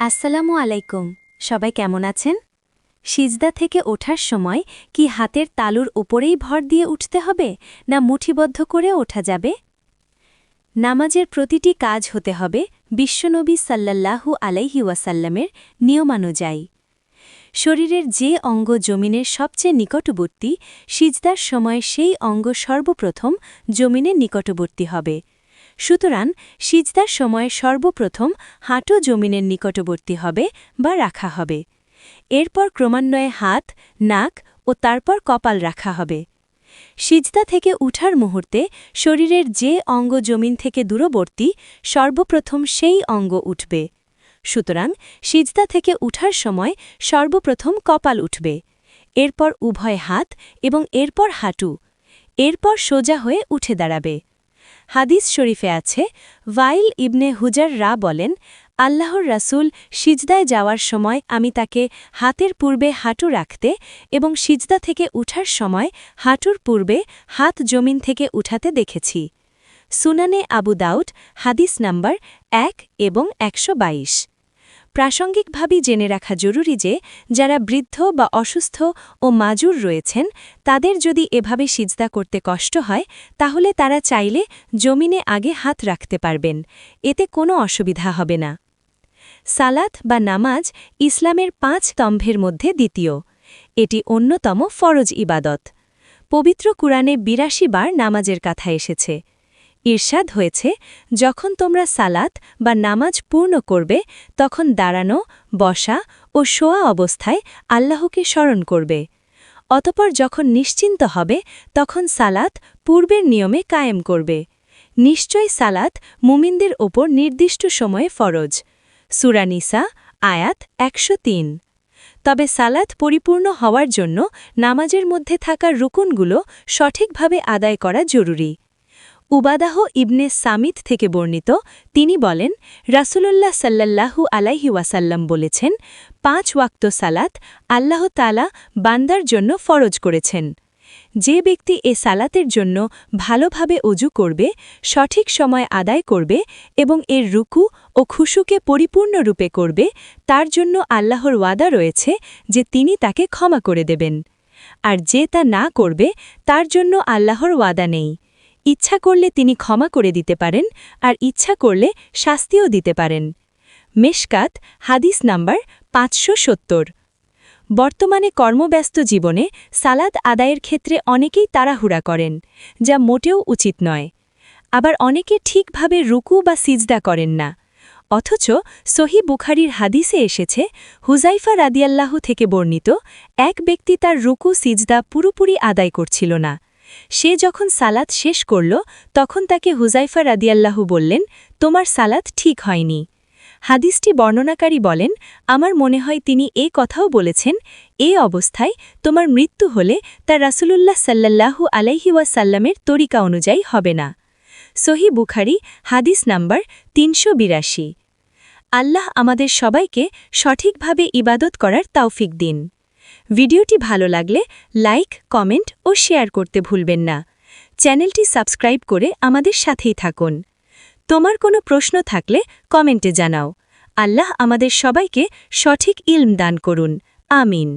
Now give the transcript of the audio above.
আসসালামু আলাইকুম, সবাই কেমন আছেন? সিজদা থেকে ওঠার সময় কি হাতের তালুর ওপরেই ভর দিয়ে উঠতে হবে, না মুঠিবদ্ধ করে ওঠা যাবে? নামাজের প্রতিটি কাজ হতে হবে বিশ্বনবী সাল্লাল্লাহু আলাইহি ওয়াসাল্লামের নিয়মানুযায়ী। শরীরের যে অঙ্গ জমিনের সবচেয়ে নিকটবর্তী, সিজদার সময় সেই অঙ্গ সর্বপ্রথম জমিনের নিকটবর্তী হবে। সুতরাং সিজদার সময় সর্বপ্রথম হাঁটু জমিনের নিকটবর্তী হবে বা রাখা হবে। এরপর ক্রমান্বয়ে হাত, নাক ও তারপর কপাল রাখা হবে। সিজদা থেকে উঠার মুহূর্তে শরীরের যে অঙ্গ জমিন থেকে দূরবর্তী, সর্বপ্রথম সেই অঙ্গ উঠবে। সুতরাং সিজদা থেকে উঠার সময় সর্বপ্রথম কপাল উঠবে। এরপর উভয় হাত এবং এরপর হাঁটু। এরপর সোজা হয়ে উঠে দাঁড়াবে। হাদিস শরীফে আছে, ওয়াইল ইবনে হুজার রা বলেন, আল্লাহর রাসুল সিজদায় যাওয়ার সময় আমি তাকে হাতের পূর্বে হাঁটু রাখতে এবং সিজদা থেকে উঠার সময় হাঁটুর পূর্বে হাত জমিন থেকে উঠাতে দেখেছি। সুনানে আবু দাউদ, হাদিস নাম্বার এক এবং একশো বাইশ। প্রাসঙ্গিকভাবেই জেনে রাখা জরুরি যে, যারা বৃদ্ধ বা অসুস্থ ও মাজুর রয়েছেন, তাদের যদি এভাবে সিজদা করতে কষ্ট হয়, তাহলে তারা চাইলে জমিনে আগে হাত রাখতে পারবেন। এতে কোনো অসুবিধা হবে না। সালাত বা নামাজ ইসলামের পাঁচ স্তম্ভের মধ্যে দ্বিতীয়। এটি অন্যতম ফরজ ইবাদত। পবিত্র কুরআনে বিরাশি বার নামাজের কথা এসেছে। ঈর্ষাদ হয়েছে, যখন তোমরা সালাত বা নামাজ পূর্ণ করবে, তখন দাঁড়ানো, বসা ও শোয়া অবস্থায় আল্লাহকে স্মরণ করবে। অতপর যখন নিশ্চিন্ত হবে, তখন সালাত পূর্বের নিয়মে কায়েম করবে। নিশ্চয় সালাত মুমিনদের ওপর নির্দিষ্ট সময়ে ফরজ। সুরানিসা আয়াত একশো তিন। তবে সালাত পরিপূর্ণ হওয়ার জন্য নামাজের মধ্যে থাকা রুকুনগুলো সঠিকভাবে আদায় করা জরুরি। উবাদাহ ইবনে সামিত থেকে বর্ণিত, তিনি বলেন, রাসুলুল্লাহ সাল্লাল্লাহু আলাইহি ওয়াসাল্লাম বলেছেন, পাঁচ ওয়াক্ত সালাত আল্লাহ তালা বান্দার জন্য ফরজ করেছেন। যে ব্যক্তি এ সালাতের জন্য ভালোভাবে অজু করবে, সঠিক সময় আদায় করবে এবং এর রুকু ও খুশুকে পরিপূর্ণরূপে করবে, তার জন্য আল্লাহর ওয়াদা রয়েছে যে তিনি তাকে ক্ষমা করে দেবেন। আর যে তা না করবে, তার জন্য আল্লাহর ওয়াদা নেই। ইচ্ছা করলে তিনি ক্ষমা করে দিতে পারেন আর ইচ্ছা করলে শাস্তিও দিতে পারেন। মেশকাত, হাদিস নাম্বার পাঁচশো সত্তর। বর্তমানে কর্মব্যস্ত জীবনে সালাদ আদায়ের ক্ষেত্রে অনেকেই তাড়াহুড়া করেন, যা মোটেও উচিত নয়। আবার অনেকে ঠিকভাবে রুকু বা সিজদা করেন না। অথচ সহি বুখারির হাদিসে এসেছে হুজাইফা রাদিয়াল্লাহু থেকে বর্ণিত, এক ব্যক্তি তার রুকু, সিজদা পুরোপুরি আদায় করছিল না। সে যখন সালাত শেষ করল, তখন তাকে হুজাইফা রাদিয়াল্লাহু বললেন, তোমার সালাত ঠিক হয়নি। হাদিসটি বর্ণনাকারী বলেন, আমার মনে হয় তিনি এ কথাও বলেছেন, এ অবস্থায় তোমার মৃত্যু হলে তা রাসুলুল্লাহ সাল্লাল্লাহু আলাইহি ওয়াসাল্লামের তরিকা অনুযায়ী হবে না। সহি বুখারি, হাদিস নাম্বার তিনশো বিরাশি। আল্লাহ আমাদের সবাইকে সঠিকভাবে ইবাদত করার তাওফিক দিন। ভিডিওটি ভালো লাগলে লাইক, কমেন্ট ও শেয়ার করতে ভুলবেন না। চ্যানেলটি সাবস্ক্রাইব করে আমাদের সাথেই থাকুন। তোমার কোনো প্রশ্ন থাকলে কমেন্টে জানাও। আল্লাহ আমাদের সবাইকে সঠিক ইলম দান করুন। আমিন।